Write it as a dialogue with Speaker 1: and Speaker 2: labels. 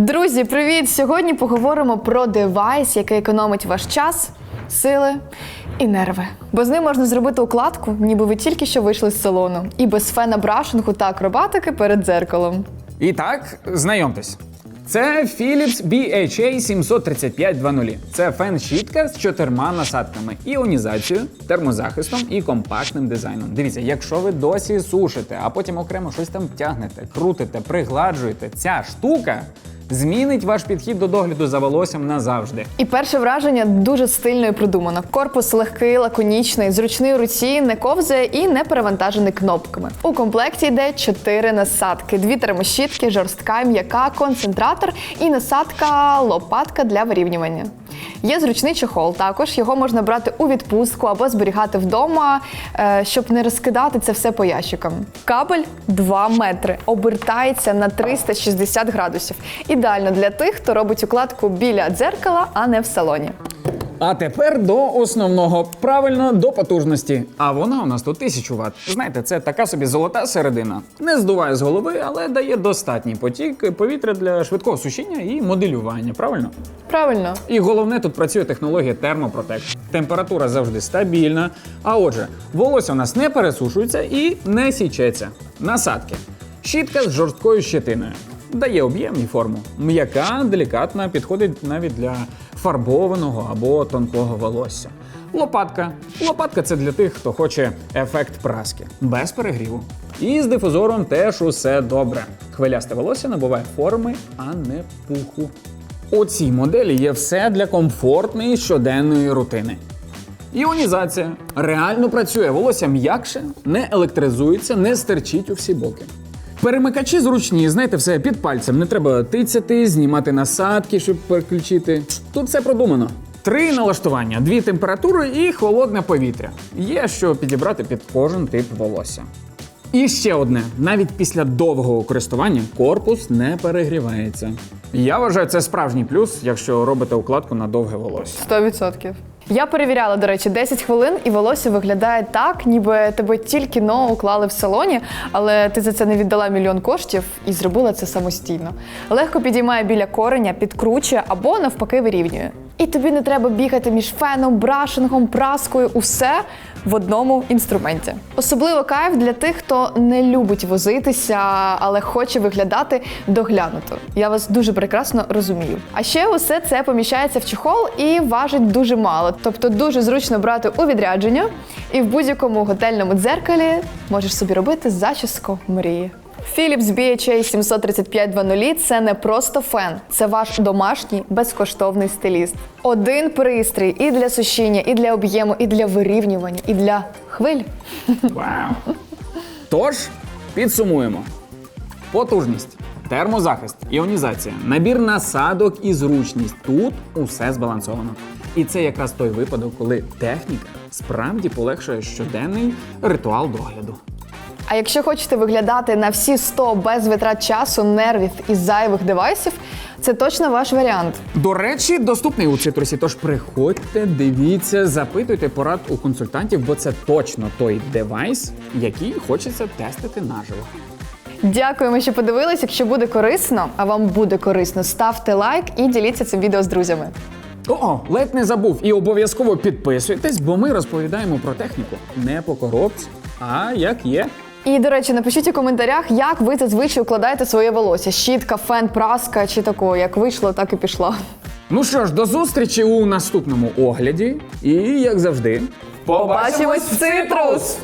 Speaker 1: Друзі, привіт! Сьогодні поговоримо про девайс, який економить ваш час, сили і нерви. Бо з ним можна зробити укладку, ніби ви тільки що вийшли з салону, і без фена брашингу та акробатики перед дзеркалом.
Speaker 2: І так, знайомтесь. Це Philips BHA 73520. Це фен-щітка з чотирма насадками, іонізацією, термозахистом і компактним дизайном. Дивіться, якщо ви досі сушите, а потім окремо щось там тягнете, крутите, пригладжуєте, ця штука змінить ваш підхід до догляду за волоссям назавжди.
Speaker 1: І перше враження дуже стильно і продумано. Корпус легкий, лаконічний, зручний у руці, не ковзає і не перевантажений кнопками. У комплекті йде чотири насадки: дві термощітки, жорстка, м'яка, концентратор і насадка лопатка для вирівнювання. Є зручний чохол. Також його можна брати у відпустку або зберігати вдома, е, щоб не розкидати це все по ящикам. Кабель 2 метри, обертається на 360 градусів. Ідеально для тих, хто робить укладку біля дзеркала, а не в салоні.
Speaker 2: А тепер до основного правильно до потужності. А вона у нас тут 1000 Вт. Знаєте, це така собі золота середина. Не здуває з голови, але дає достатній потік повітря для швидкого сушіння і моделювання. Правильно?
Speaker 1: Правильно.
Speaker 2: І головне тут працює технологія термопротект. Температура завжди стабільна. А отже, волосся у нас не пересушується і не січеться. Насадки. Щітка з жорсткою щетиною. Дає об'єм і форму. М'яка, делікатна, підходить навіть для фарбованого або тонкого волосся. Лопатка. Лопатка це для тих, хто хоче ефект праски, без перегріву. І з дифузором теж усе добре. Хвилясте волосся набуває форми, а не пуху. У цій моделі є все для комфортної щоденної рутини. Іонізація реально працює, волосся м'якше, не електризується, не стерчить у всі боки. Перемикачі зручні, знаєте, все під пальцем. Не треба тицяти, знімати насадки, щоб переключити. Тут все продумано. Три налаштування, дві температури і холодне повітря. Є що підібрати під кожен тип волосся. І ще одне: навіть після довгого користування корпус не перегрівається. Я вважаю, це справжній плюс, якщо робите укладку на довге волосся.
Speaker 1: 100%. Я перевіряла, до речі, 10 хвилин, і волосся виглядає так, ніби тебе тільки но уклали в салоні, але ти за це не віддала мільйон коштів і зробила це самостійно. Легко підіймає біля кореня, підкручує або навпаки вирівнює. І тобі не треба бігати між феном, брашингом, праскою, усе в одному інструменті. Особливо кайф для тих, хто не любить возитися, але хоче виглядати доглянуто. Я вас дуже прекрасно розумію. А ще усе це поміщається в чехол і важить дуже мало. Тобто дуже зручно брати у відрядження, і в будь-якому готельному дзеркалі можеш собі робити зачіску мрії. Philips BHA 73520 – це не просто фен, це ваш домашній безкоштовний стиліст. Один пристрій і для сушіння, і для об'єму, і для вирівнювання, і для хвиль.
Speaker 2: Вау! Тож, підсумуємо: потужність, термозахист, іонізація, набір насадок і зручність. Тут усе збалансовано. І це якраз той випадок, коли техніка справді полегшує щоденний ритуал догляду.
Speaker 1: А якщо хочете виглядати на всі 100 без витрат часу, нервів і зайвих девайсів, це точно ваш варіант.
Speaker 2: До речі, доступний у цитрусі. Тож приходьте, дивіться, запитуйте порад у консультантів, бо це точно той девайс, який хочеться тестити наживо.
Speaker 1: Дякуємо, що подивились. Якщо буде корисно, а вам буде корисно, ставте лайк і діліться цим відео з друзями.
Speaker 2: О, ледь не забув. І обов'язково підписуйтесь, бо ми розповідаємо про техніку не по коробці, а як є.
Speaker 1: І, до речі, напишіть у коментарях, як ви зазвичай укладаєте своє волосся: щітка, фен, праска чи такого, як вийшло, так і пішло.
Speaker 2: Ну що ж, до зустрічі у наступному огляді. І як завжди,
Speaker 1: Побачимось, цитрус!